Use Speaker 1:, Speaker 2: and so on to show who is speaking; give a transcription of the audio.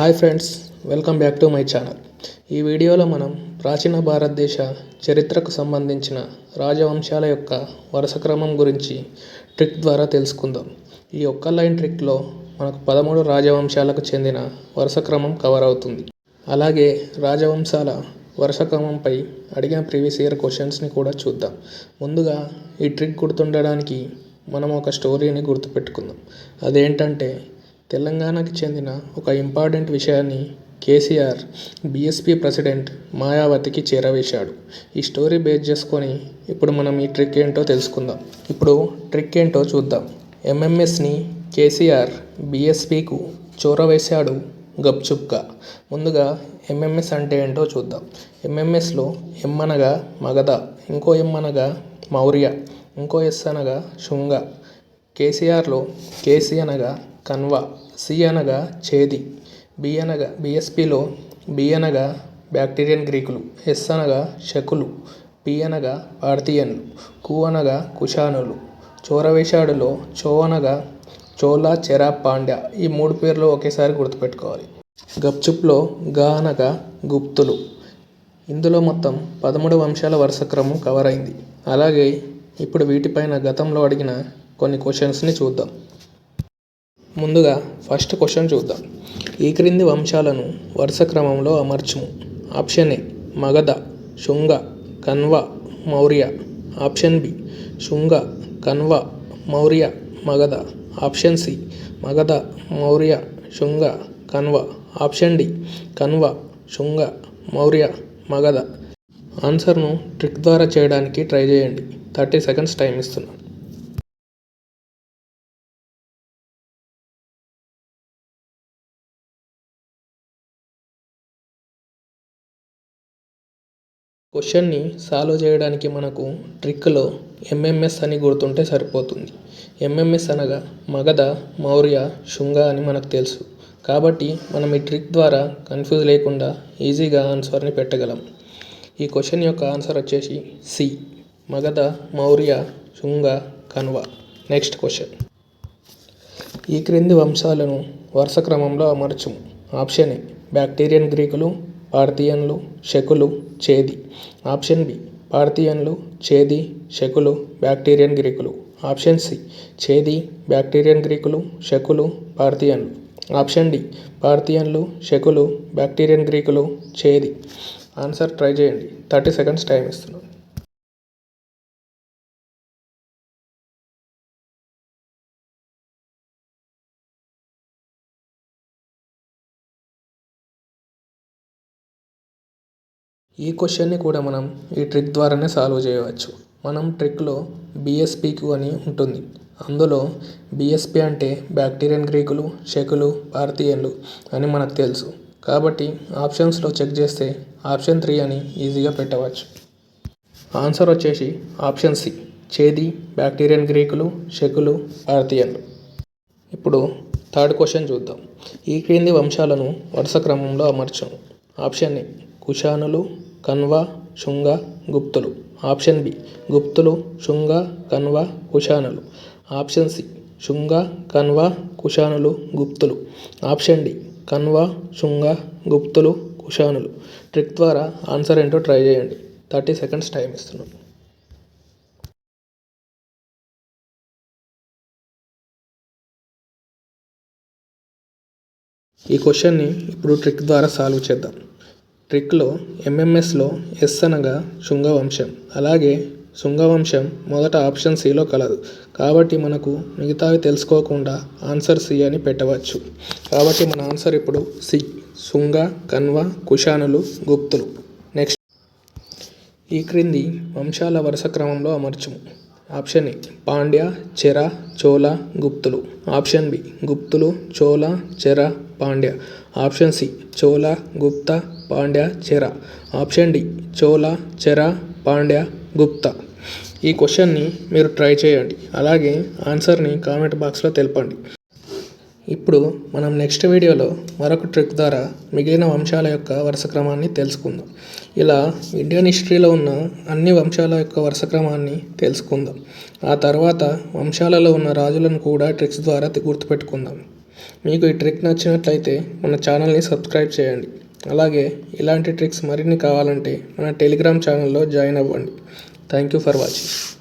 Speaker 1: Hi friends welcome back to my channel ఈ వీడియోలో మనం ప్రాచీన భారతదేశ చరిత్రకు సంబంధించిన రాజవంశాల యొక్క వరుస క్రమం గురించి ట్రిక్ ద్వారా తెలుసుకుందాం. ఈ ఒక్క లైన్ ట్రిక్లో మనకు పదమూడు రాజవంశాలకు చెందిన వరుస క్రమం కవర్ అవుతుంది. అలాగే రాజవంశాల వరుస క్రమంపై అడిగిన ప్రీవియస్ ఇయర్ క్వశ్చన్స్ని కూడా చూద్దాం. ముందుగా ఈ ట్రిక్ గుర్తుండడానికి మనం ఒక స్టోరీని గుర్తుపెట్టుకుందాం. అదేంటంటే తెలంగాణకి చెందిన ఒక ఇంపార్టెంట్ విషయాన్ని కేసీఆర్ బీఎస్పీ ప్రెసిడెంట్ మాయావతికి చేరవేశాడు. ఈ స్టోరీ బేస్ చేసుకొని ఇప్పుడు మనం ఈ ట్రిక్ ఏంటో తెలుసుకుందాం. ఇప్పుడు ట్రిక్ ఏంటో చూద్దాం. ఎంఎంఎస్ని కేసీఆర్ బీఎస్పీకు చోరవేశాడు గప్చుప్గా. ముందుగా ఎంఎంఎస్ అంటే ఏంటో చూద్దాం. ఎంఎంఎస్లో ఎం అనగా మగధ ఇంకో ఎం అనగా మౌర్య ఇంకో ఎస్ అనగా శుంగ. కేసీఆర్లో కేసీ అనగా కన్వ సి అనగా చేది బి అనగా బిఎస్పిలో బి అనగా బ్యాక్టీరియన్ గ్రీకులు ఎస్ అనగా శకులు పి అనగా భారతీయన్లు కు అనగా కుషానులు చోరవేషాడులో చో అనగా చోళ చెరా పాండ్య ఈ మూడు పేర్లు ఒకేసారి గుర్తుపెట్టుకోవాలి. గప్చుప్లో గా అనగా గుప్తులు. ఇందులో మొత్తం పదమూడు వంశాల వరుస క్రమం కవర్ అయింది. అలాగే ఇప్పుడు వీటిపైన గతంలో అడిగిన కొన్ని క్వశ్చన్స్ని చూద్దాం. ముందుగా ఫస్ట్ క్వశ్చన్ చూద్దాం. ఈ క్రింది వంశాలను వరుస క్రమంలో అమర్చుము. Option A Magadha Shunga Kanva Maurya. Option B Shunga Kanva Maurya Magadha. Option C Magadha Maurya Shunga Kanva option D Kanva Shunga Maurya Magadha. ఆన్సర్ను trick ద్వారా చేయడానికి ట్రై చేయండి. థర్టీ సెకండ్స్ టైం ఇస్తున్నాను క్వశ్చన్ని సాల్వ్ చేయడానికి మనకు ట్రిక్లో ఎంఎంఎస్ అని గుర్తుంటే సరిపోతుంది. ఎంఎంఎస్ అనగా మగధ మౌర్య శుంగ అని మనకు తెలుసు. కాబట్టి మనం ఈ ట్రిక్ ద్వారా కన్ఫ్యూజ్ లేకుండా ఈజీగా ఆన్సర్ని పెట్టగలం. ఈ క్వశ్చన్ యొక్క ఆన్సర్ వచ్చేసి C Magadha Maurya Shunga Kanva next question. ఈ క్రింది వంశాలను వరుస క్రమంలో అమర్చుము. ఆప్షన్ ఏ బ్యాక్టీరియన్ గ్రీకులు పార్థియన్లు శకులు చేది. ఆప్షన్ బి భారతీయన్లు చేది శకులు బ్యాక్టీరియన్ గ్రీకులు. ఆప్షన్ సి చేది బ్యాక్టీరియన్ గ్రీకులు శకులు పార్థియన్లు ఆప్షన్ డి భారతీయన్లు శకులు బ్యాక్టీరియన్ గ్రీకులు చేది. ఆన్సర్ ట్రై చేయండి. థర్టీ సెకండ్స్ టైం ఇస్తున్నాను. ఈ క్వశ్చన్ని కూడా మనం ఈ ట్రిక్ ద్వారానే సాల్వ్ చేయవచ్చు. మనం ట్రిక్లో బిఎస్పిక్యూ అని ఉంటుంది. అందులో బిఎస్పి అంటే బ్యాక్టీరియన్ గ్రీకులు షెకులు భారతీయులు అని మనకు తెలుసు. కాబట్టి ఆప్షన్స్లో చెక్ చేస్తే ఆప్షన్ త్రీ అని ఈజీగా పెట్టవచ్చు. ఆన్సర్ వచ్చేసి ఆప్షన్ సి చేది బ్యాక్టీరియన్ గ్రీకులు షెకులు భారతీయులు. ఇప్పుడు థర్డ్ క్వశ్చన్ చూద్దాం. ఈ క్రింది వంశాలను వరుస క్రమంలో అమర్చాము ఆప్షన్ ఏ కుషానులు కన్వ శుంగ గుప్తులు. ఆప్షన్ బి గుప్తులు శుంగ కన్వ కుషానులు. ఆప్షన్ సి శుంగ కన్వ కుషానులు గుప్తులు. ఆప్షన్ డి కన్వ శుంగ గుప్తులు కుషానులు. ట్రిక్ ద్వారా ఆన్సర్ ఏంటో ట్రై చేయండి. థర్టీ సెకండ్స్ టైం ఇస్తున్నాను. ఈ క్వశ్చన్ని ఇప్పుడు ట్రిక్ ద్వారా సాల్వ్ చేద్దాం. ట్రిక్లో ఎంఎంఎస్లో ఎస్ అనగా శృంగవంశం. అలాగే శృంగవంశం మొదట ఆప్షన్ సిలో కలదు. కాబట్టి మనకు మిగతావి తెలుసుకోకుండా ఆన్సర్ సి అని పెట్టవచ్చు. కాబట్టి మన ఆన్సర్ ఇప్పుడు సి. శృంగ కన్వ కుషానులు గుప్తులు. నెక్స్ట్. ఈ క్రింది వంశాల వరుస క్రమంలో అమర్చుము. ఆప్షన్ ఏ పాండ్య చెర చోళ గుప్తులు. Option B గుప్తులు Chola Chera Pandya. Option C Chola Gupta Pandya Chera. Option D Chola Chera Pandya గుప్త. ఈ క్వశ్చన్ని మీరు ట్రై చేయండి. అలాగే ఆన్సర్ని కామెంట్ బాక్స్లో తెలపండి. ఇప్పుడు మనం నెక్స్ట్ వీడియోలో మరొక ట్రిక్ ద్వారా మిగిలిన వంశాల యొక్క వరుస క్రమాన్ని తెలుసుకుందాం. ఇలా ఇండియన్ హిస్టరీలో ఉన్న అన్ని వంశాల యొక్క వరుస క్రమాన్ని తెలుసుకుందాం. ఆ తర్వాత వంశాలలో ఉన్న రాజులను కూడా ట్రిక్స్ ద్వారా గుర్తుపెట్టుకుందాం. మీకు ఈ ట్రిక్ నచ్చినట్లయితే మన ఛానల్ని సబ్స్క్రైబ్ చేయండి. అలాగే ఇలాంటి ట్రిక్స్ మరిన్ని కావాలంటే మన టెలిగ్రామ్ ఛానల్లో జాయిన్ అవ్వండి. Thank you for watching